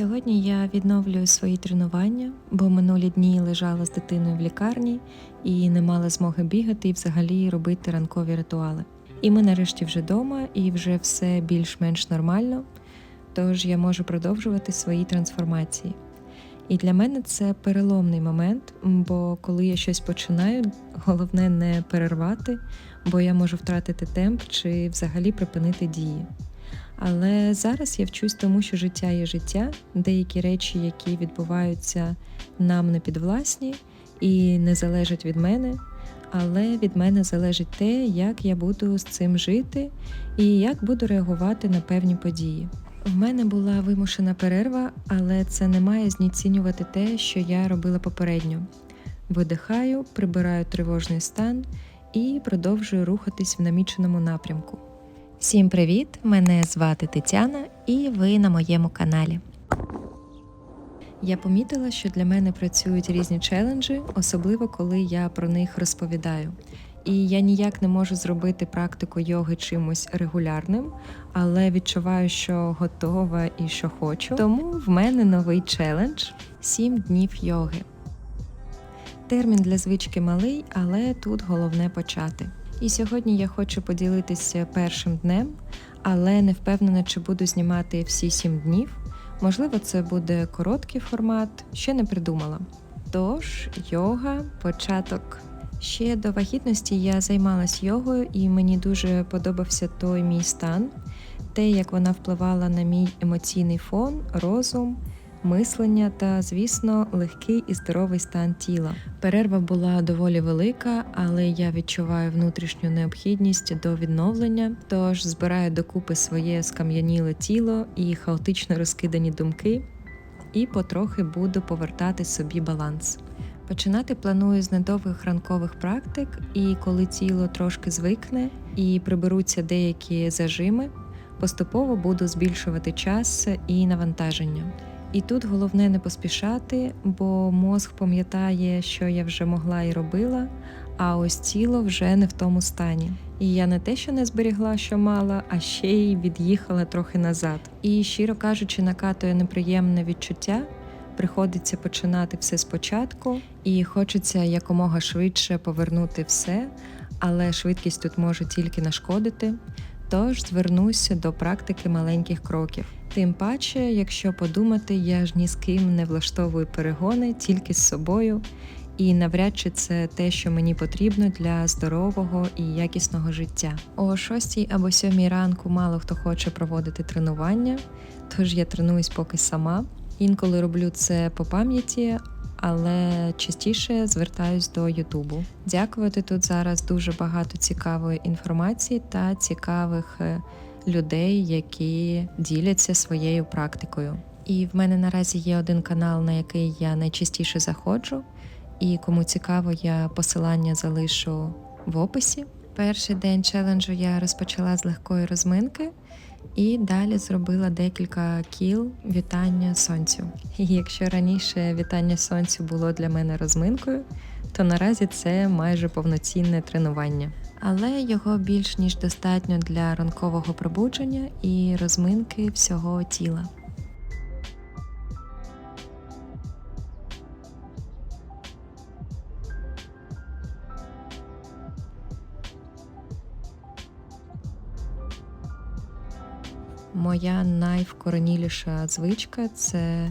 Сьогодні я відновлюю свої тренування, бо минулі дні лежала з дитиною в лікарні і не мала змоги бігати і взагалі робити ранкові ритуали. І ми нарешті вже вдома, і вже все більш-менш нормально, тож я можу продовжувати свої трансформації. І для мене це переломний момент, бо коли я щось починаю, головне не перервати, бо я можу втратити темп чи взагалі припинити дії. Але зараз я вчусь тому, що життя є життя, деякі речі, які відбуваються нам не підвласні і не залежать від мене, але від мене залежить те, як я буду з цим жити і як буду реагувати на певні події. В мене була вимушена перерва, але це не має знецінювати те, що я робила попередньо. Видихаю, прибираю тривожний стан і продовжую рухатись в наміченому напрямку. Всім привіт! Мене звати Тетяна, і ви на моєму каналі. Я помітила, що для мене працюють різні челенджі, особливо коли я про них розповідаю. І я ніяк не можу зробити практику йоги чимось регулярним, але відчуваю, що готова і що хочу. Тому в мене новий челендж 7 днів йоги. Термін для звички малий, але тут головне почати. І сьогодні я хочу поділитися першим днем, але не впевнена, чи буду знімати всі 7 днів. Можливо, це буде короткий формат, ще не придумала. Тож, йога, початок. Ще до вагітності я займалась йогою, і мені дуже подобався той мій стан, те, як вона впливала на мій емоційний фон, розум, мислення та, звісно, легкий і здоровий стан тіла. Перерва була доволі велика, але я відчуваю внутрішню необхідність до відновлення, тож збираю докупи своє скам'яніле тіло і хаотично розкидані думки, і потрохи буду повертати собі баланс. Починати планую з недовгих ранкових практик, і коли тіло трошки звикне і приберуться деякі зажими, поступово буду збільшувати час і навантаження. І тут головне не поспішати, бо мозг пам'ятає, що я вже могла і робила, а ось тіло вже не в тому стані. І я не те, що не зберігла, що мала, а ще й від'їхала трохи назад. І щиро кажучи, накатує неприємне відчуття. Приходиться починати все спочатку, і хочеться якомога швидше повернути все, але швидкість тут може тільки нашкодити. Тож звернуся до практики маленьких кроків. Тим паче, якщо подумати, я ж ні з ким не влаштовую перегони, тільки з собою, і навряд чи це те, що мені потрібно для здорового і якісного життя. О 6 або 7 ранку мало хто хоче проводити тренування, тож я тренуюсь поки сама. Інколи роблю це по пам'яті, але частіше звертаюсь до Ютубу. Дякувати тут зараз дуже багато цікавої інформації та цікавих е, людей, які діляться своєю практикою. І в мене наразі є один канал, на який я найчастіше заходжу, і кому цікаво, я посилання залишу в описі. Перший день челенджу я розпочала з легкої розминки. І далі зробила декілька кіл вітання сонцю. І якщо раніше вітання сонцю було для мене розминкою, то наразі це майже повноцінне тренування. Але його більш ніж достатньо для ранкового пробудження і розминки всього тіла. Моя найвкореніліша звичка це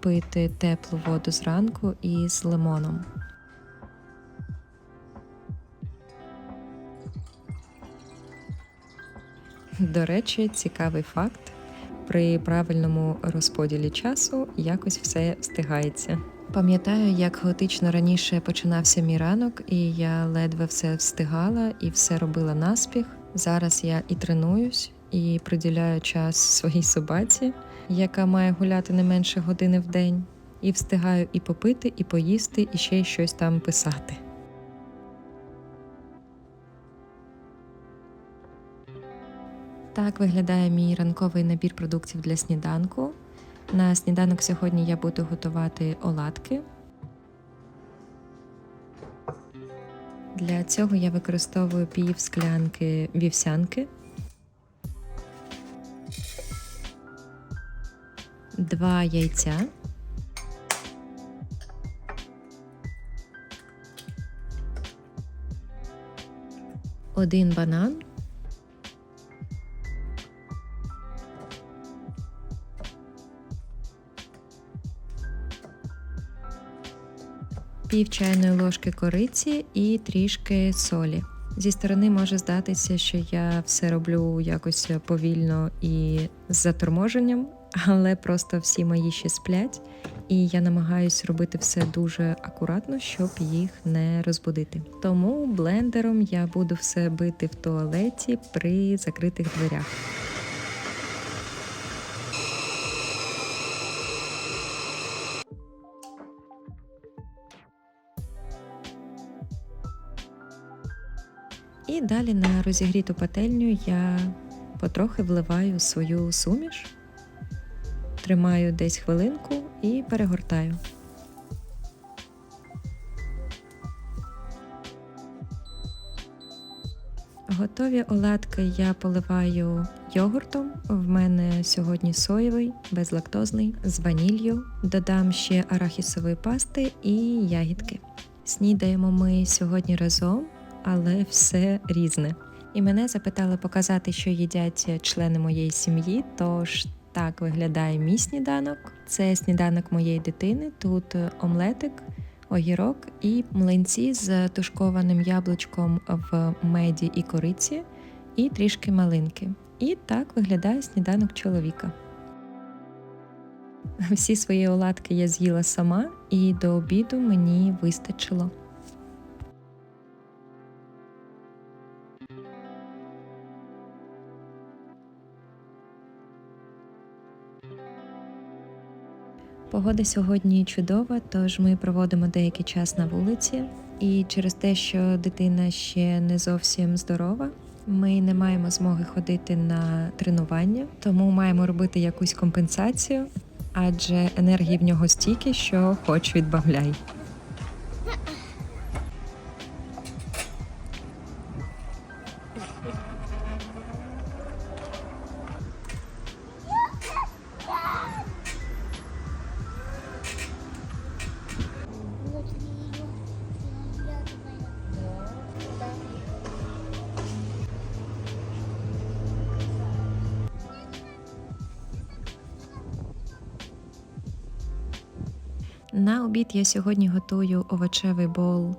пити теплу воду зранку із лимоном. До речі, цікавий факт: при правильному розподілі часу якось все встигається. Пам'ятаю, як хаотично раніше починався мій ранок, і я ледве все встигала і все робила наспіх. Зараз я і тренуюсь, і приділяю час своїй собаці, яка має гуляти не менше години в день, і встигаю і попити, і поїсти, і ще й щось там писати. Так виглядає мій ранковий набір продуктів для сніданку. На сніданок сьогодні я буду готувати оладки. Для цього я використовую пів склянки вівсянки, 2 яйця. Один банан. Пів чайної ложки кориці і трішки солі. Зі сторони може здатися, що я все роблю якось повільно і з заторможенням, але просто всі мої ще сплять, і я намагаюсь робити все дуже акуратно, щоб їх не розбудити. Тому блендером я буду все бити в туалеті при закритих дверях. І далі на розігріту пательню я потрохи вливаю свою суміш, тримаю десь хвилинку і перегортаю. Готові оладки я поливаю йогуртом. В мене сьогодні соєвий, безлактозний, з ваніллю. Додам ще арахісової пасти і ягідки. Снідаємо ми сьогодні разом, але все різне. І мене запитали показати, що їдять члени моєї сім'ї. Тож так виглядає мій сніданок. Це сніданок моєї дитини. Тут омлетик, огірок і млинці з тушкованим яблучком в меді і кориці, і трішки малинки. І так виглядає сніданок чоловіка. Всі свої оладки я з'їла сама, і до обіду мені вистачило. Погода сьогодні чудова, тож ми проводимо деякий час на вулиці. І через те, що дитина ще не зовсім здорова, ми не маємо змоги ходити на тренування, тому маємо робити якусь компенсацію, адже енергії в нього стільки, що хоч відбавляй. На обід я сьогодні готую овочевий боул.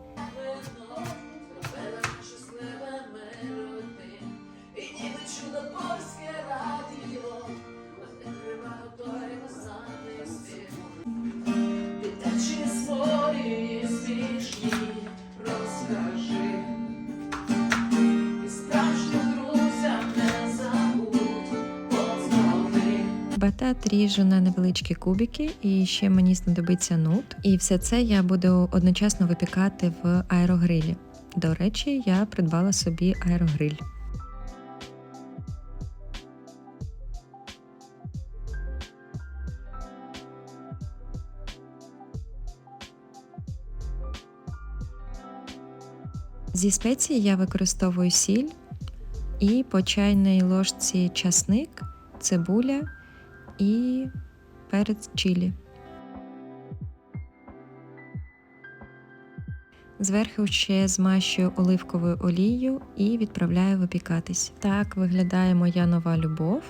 Подзвони. Батат ріжу на невеличкі кубики, і ще мені знадобиться нут. І все це я буду одночасно випікати в аерогрилі. До речі, я придбала собі аерогриль. Зі спеції я використовую сіль і по чайній ложці часник, цибуля і перець чилі. Зверху ще змащую оливковою олією і відправляю випікатись. Так виглядає моя нова любов,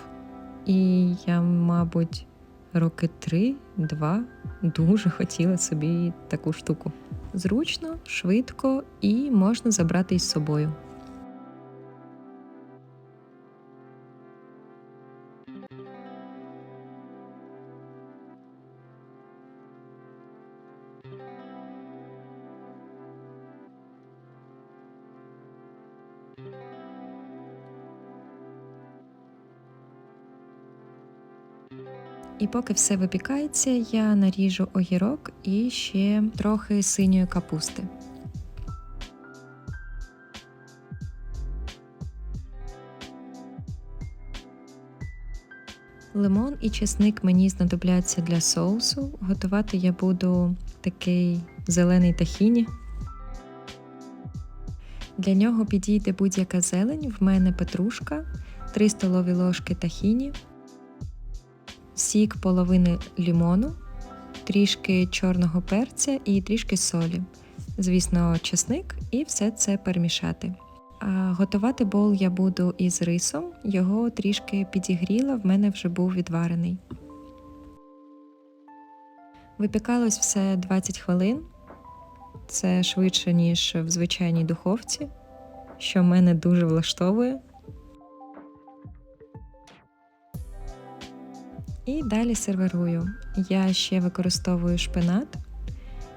і я, мабуть, роки три-два дуже хотіла собі таку штуку. Зручно, швидко і можна забрати із собою. Поки все випікається, я наріжу огірок і ще трохи синьої капусти. Лимон і чесник мені знадобляться для соусу. Готувати я буду такий зелений тахіні. Для нього підійде будь-яка зелень. В мене петрушка, 3 столові ложки тахіні, сік половини лімону, трішки чорного перця і трішки солі. Звісно, чесник і все це перемішати. А готувати бол я буду із рисом, його трішки підігріла, в мене вже був відварений. Випікалось все 20 хвилин. Це швидше, ніж в звичайній духовці, що мене дуже влаштовує. І далі сервірую. Я ще використовую шпинат,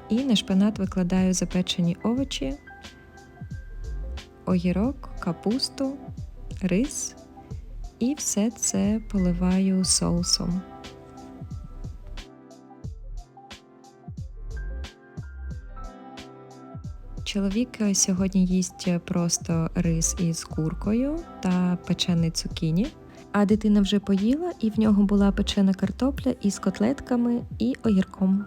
і на шпинат викладаю запечені овочі, огірок, капусту, рис, і все це поливаю соусом. Чоловік сьогодні їсть просто рис із куркою та печений цукіні. А дитина вже поїла, і в нього була печена картопля із котлетками і огірком.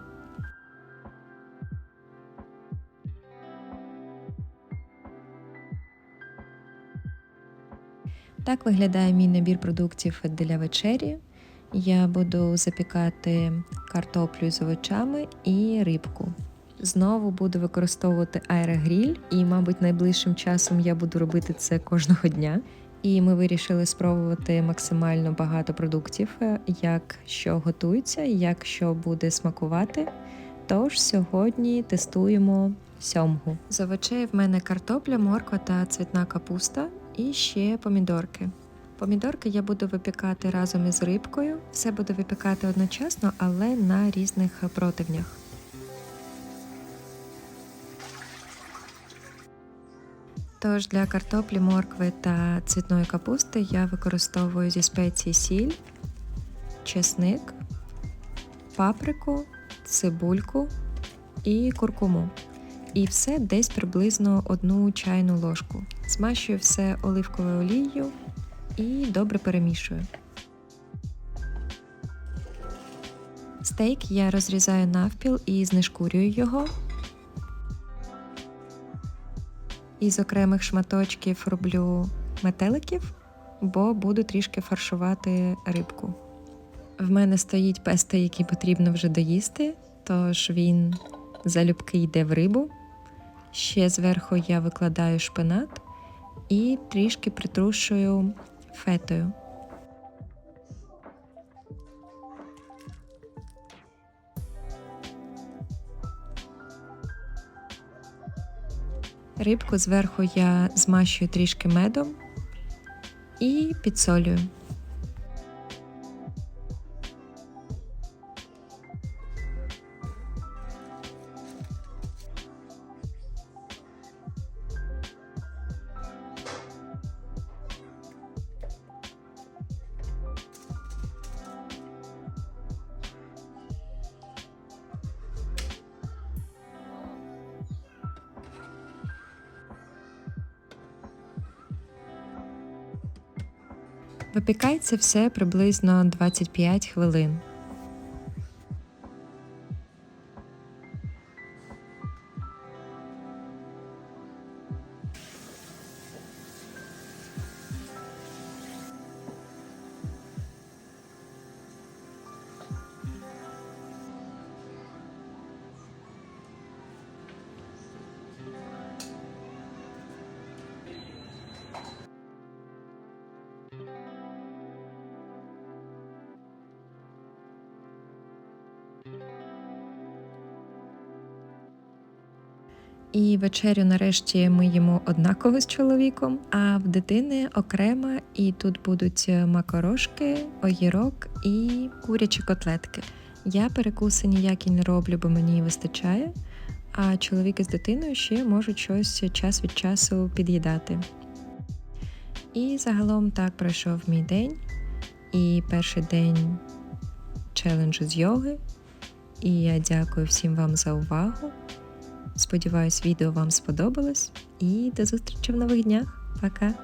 Так виглядає мій набір продуктів для вечері. Я буду запікати картоплю з овочами і рибку. Знову буду використовувати аерогріль, і, мабуть, найближчим часом я буду робити це кожного дня. І ми вирішили спробувати максимально багато продуктів, е, як що готується, як що буде смакувати. Тож сьогодні тестуємо сьомгу. З овочей в мене картопля, морква та цвітна капуста, і ще помідорки. Помідорки я буду випікати разом із рибкою. Все буду випікати одночасно, але на різних противнях. Тож для картоплі, моркви та цвітної капусти я використовую зі спеції сіль, чесник, паприку, цибульку і куркуму. І все десь приблизно одну чайну ложку. Змащую все оливковою олією і добре перемішую. Стейк я розрізаю навпіл і знешкурюю його. Із окремих шматочків роблю метеликів, бо буду трішки фаршувати рибку. В мене стоїть песто, який потрібно вже доїсти, тож він залюбки йде в рибу. Ще зверху я викладаю шпинат і трішки притрушую фетою. Рибку зверху я змащую трішки медом і підсолюю. Випікається все приблизно 25 хвилин. І вечерю нарешті ми їмо однаково з чоловіком, а в дитини окремо, і тут будуть макарошки, огірок і курячі котлетки. Я перекуси ніякі не роблю, бо мені вистачає. А чоловік із дитиною ще можуть щось час від часу під'їдати. І загалом так пройшов мій день. І перший день челенджу з йоги. І я дякую всім вам за увагу. Сподіваюсь, відео вам сподобалось і до зустрічі в нових днях. Пока!